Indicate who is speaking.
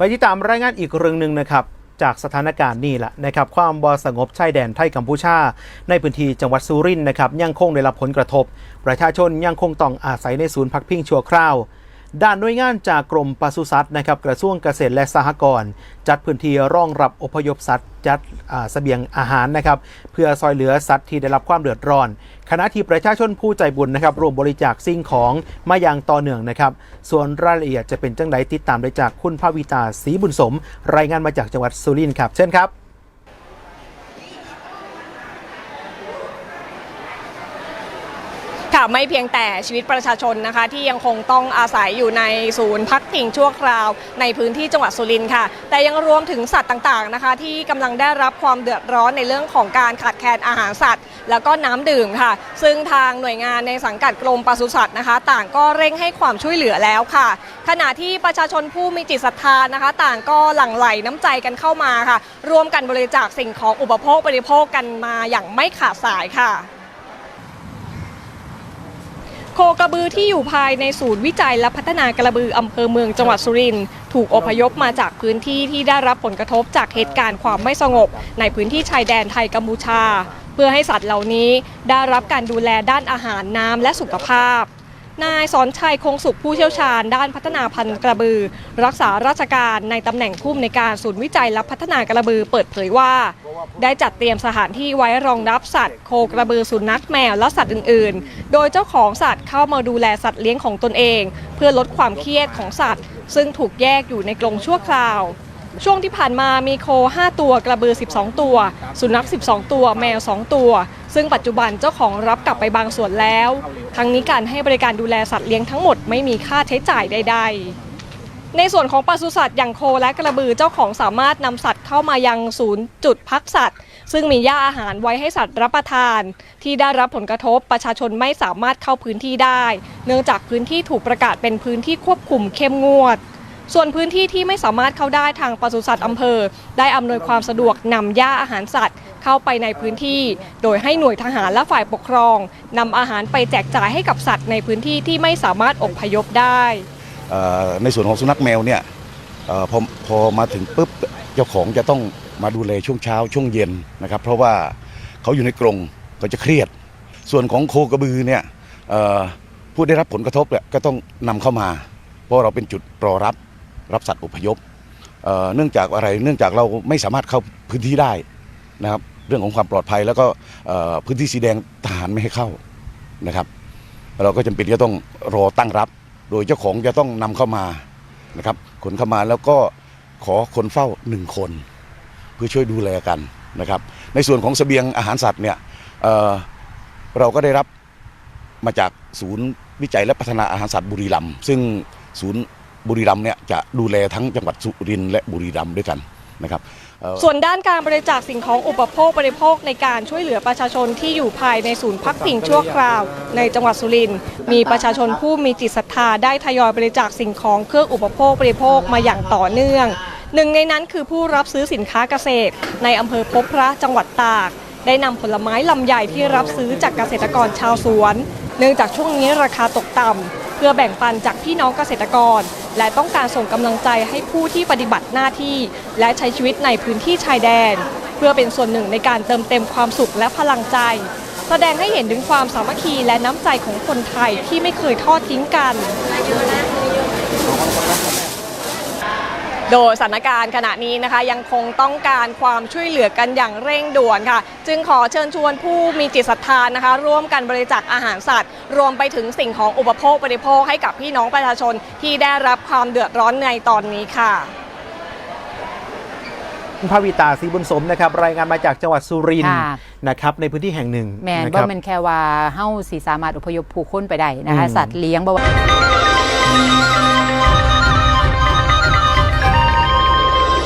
Speaker 1: ไปที่ตามรายงานอีกเรื่องหนึ่งนะครับจากสถานการณ์นี่แหละนะครับความบอสงบชายแดนไทยกัมพูชา ในพื้นที่จังหวัดสุรินทร์นะครับยังคงได้รับผลกระทบ ประชาชนยังคงต้องอาศัยในศูนย์พักพิงชั่วคราว ด้านหน่วยงานจากกรมปศุสัตว์นะครับกระทรวงเกษตรและสหกรณ์จัดพื้นที่รองรับอพยพสัตว์ จัดเสบียงอาหารนะครับเพื่อซอยเหลือสัตว์ที่ได้รับความเดือดร้อนขณะที่ประชาชนผู้ใจบุญนะครับรวมบริจาคสิ่งของมาอย่างต่อเนื่องนะครับ ส่วนรายละเอียดจะเป็นจังไดติดตามได้จากคุณภาวิตาศรีบุญสม รายงานมาจากจังหวัดสุรินทร์ครับเชิญครับ
Speaker 2: ค่ะไม่เพียงแต่ชีวิตประชาชนนะคะที่ยังคงต้องอาศัยอยู่ในศูนย์พักพิงชั่วคราว ในพื้นที่จังหวัดสุรินทร์ค่ะ แต่ยังรวมถึงสัตว์ต่างๆนะคะ ที่กำลังได้รับความเดือดร้อนในเรื่องของการขาดแคลนอาหารสัตว์ แล้วก็น้ำดื่มค่ะ ซึ่งทางหน่วยงานในสังกัดกรมปศุสัตว์นะคะ ต่างก็เร่งให้ความช่วยเหลือแล้วค่ะ ขณะที่ประชาชนผู้มีจิตศรัทธานะคะ ต่างก็หลั่งไหลน้ำใจกันเข้ามาค่ะ ร่วมกันบริจาคสิ่งของอุปโภคบริโภคกันมาอย่างไม่ขาดสายค่ะ คกระบือที่อยู่ภายในศูนย์วิจัยและพัฒนากระบืออำเภอเมืองจังหวัดสุรินทร์ถูกอพยพมาจากพื้นที่ที่ได้รับผลกระทบจากเหตุการณ์ความไม่สงบ ในพื้นที่ชายแดนไทยกัมพูชา เพื่อให้สัตว์เหล่านี้ได้รับการดูแลด้านอาหารน้ำและสุขภาพ นายสอนชัยคงสุขผู้เชี่ยวชาญ ด้านพัฒนาพันธุ์กระบือ รักษาราชการในตำแหน่งผู้อำนวยการศูนย์วิจัยและพัฒนากระบือเปิดเผยว่า ได้จัดเตรียมสถานที่ไว้รองรับสัตว์โคกระบือสุนัขแมวและสัตว์อื่น ๆ โดยเจ้าของสัตว์เข้ามาดูแลสัตว์เลี้ยงของตนเอง เพื่อลดความเครียดของสัตว์ ซึ่งถูกแยกอยู่ในกรงชั่วคราว ช่วงที่ผ่านมามีโค 5 ตัวกระบือ 12 ตัว สุนัข 12 ตัว แมว 2 ตัว ซึ่งปัจจุบันเจ้าของรับกลับไปบางส่วนแล้ว ทั้งนี้การให้บริการดูแลสัตว์เลี้ยงทั้งหมดไม่มีค่าใช้จ่ายใด ๆในส่วนของปศุสัตว์อย่างโคและกระบือเจ้าของสามารถนำสัตว์เข้ามายังศูนย์จุดพักสัตว์ ซึ่งมีหญ้าอาหารไว้ให้สัตว์รับประทาน ที่ได้รับผลกระทบประชาชนไม่สามารถเข้าพื้นที่ได้ เนื่องจากพื้นที่ถูกประกาศเป็นพื้นที่ควบคุมเข้มงวด ส่วนพื้นที่ที่ไม่สามารถเข้าได้ทางปศุสัตว์อำเภอ ได้อำนวยความสะดวกนำหญ้าอาหารสัตว์ เข้าไปในพื้นที่ โดยให้หน่วยทหารและฝ่ายปกครองนำอาหารไปแจกจ่ายให้กับสัตว์ในพื้นที่ที่ไม่สามารถอพยพได้
Speaker 3: ในส่วนของสุนัขแมวเนี่ยออพอพอมาถึงปุ๊บเจ้าของจะต้องมาดูแลช่วงเช้าช่วงเย็นนะครับ เพราะว่าเขาอยู่ในกรงก็จะเครียด ส่วนของโคกระบือเนี่ยผู้ได้รับผลกระทบเนี่ยก็ต้องนำเข้ามา เพราะเราเป็นจุดรอรับ รับสัตว์อพยพเนื่องจากอะไรเนื่องจากเราไม่สามารถเข้าพื้นที่ได้นะครับเรื่องของความปลอดภัยแล้วก็พื้นที่สีแดงทหารไม่ให้เข้านะครับ เราก็จำเป็นจะต้องรอตั้งรับ โดยเจ้าของจะต้องนำเข้ามานะครับขนเข้ามาแล้วก็ขอคนเฝ้าหนึ่งคน เพื่อช่วยดูแลกันนะครับ ในส่วนของเสบียงอาหารสัตว์เนี่ยเเราก็ได้รับมาจากศูนย์วิจัยและพัฒนาอาหารสัตว์บุรีรัมย์ซึ่งศูนย์ บุรีรัมย์เนี่ยจะดูแลทั้งจังหวัดสุรินทร์และบุรีรัมย์ด้วยกันนะครับ
Speaker 2: ส่วนด้านการบริจาคสิ่งของอุปโภคบริโภคในการช่วยเหลือประชาชนที่อยู่ภายในศูนย์พักพิงชั่วคราว ในจังหวัดสุรินทร์มีประชาชนผู้มีจิตศรัทธาได้ทยอยบริจาคสิ่งของเครื่องอุปโภคบริโภคมาอย่างต่อเนื่อง หนึ่งในนั้นคือผู้รับซื้อสินค้าเกษตร ในอำเภอพบพระจังหวัดตาก ได้นำผลไม้ลำไยที่รับซื้อจากเกษตรกรชาวสวน เนื่องจากช่วงนี้ราคาตกต่ำเพื่อแบ่งปันจากพี่น้องเกษตรกร และต้องการส่งกำลังใจให้ผู้ที่ปฏิบัติหน้าที่ และใช้ชีวิตในพื้นที่ชายแดน เพื่อเป็นส่วนหนึ่งในการเติมเต็มความสุขและพลังใจ แสดงให้เห็นถึงความสามัคคีและน้ำใจของคนไทยที่ไม่เคยทอดทิ้งกัน โดยสถานการณ์ขณะนี้นะคะ ยังคงต้องการความช่วยเหลือกันอย่างเร่งด่วนค่ะ จึงขอเชิญชวนผู้มีจิตศรัทธานะคะ ร่วมกันบริจาคอาหารสัตว์ รวมไปถึงสิ่งของอุปโภคบริโภคให้กับพี่น้องประชาชนที่ได้รับความเดือดร้อนในตอนนี้ค่ะ
Speaker 1: คุณภาวิตาศรีบุญสมนะครับรายงานมาจากจังหวัดสุรินทร์
Speaker 4: ค่ะ
Speaker 1: นะครับในพื้นที่แห่งหนึ่ง
Speaker 4: แม่น
Speaker 1: นะค
Speaker 4: บ่
Speaker 1: รับ
Speaker 4: แมันแค่ว่าเฮาสิสามารถอพยพผู้คนไปได้นะคะ
Speaker 1: อืม
Speaker 4: สัตว์เลี้ยงบ่ว่า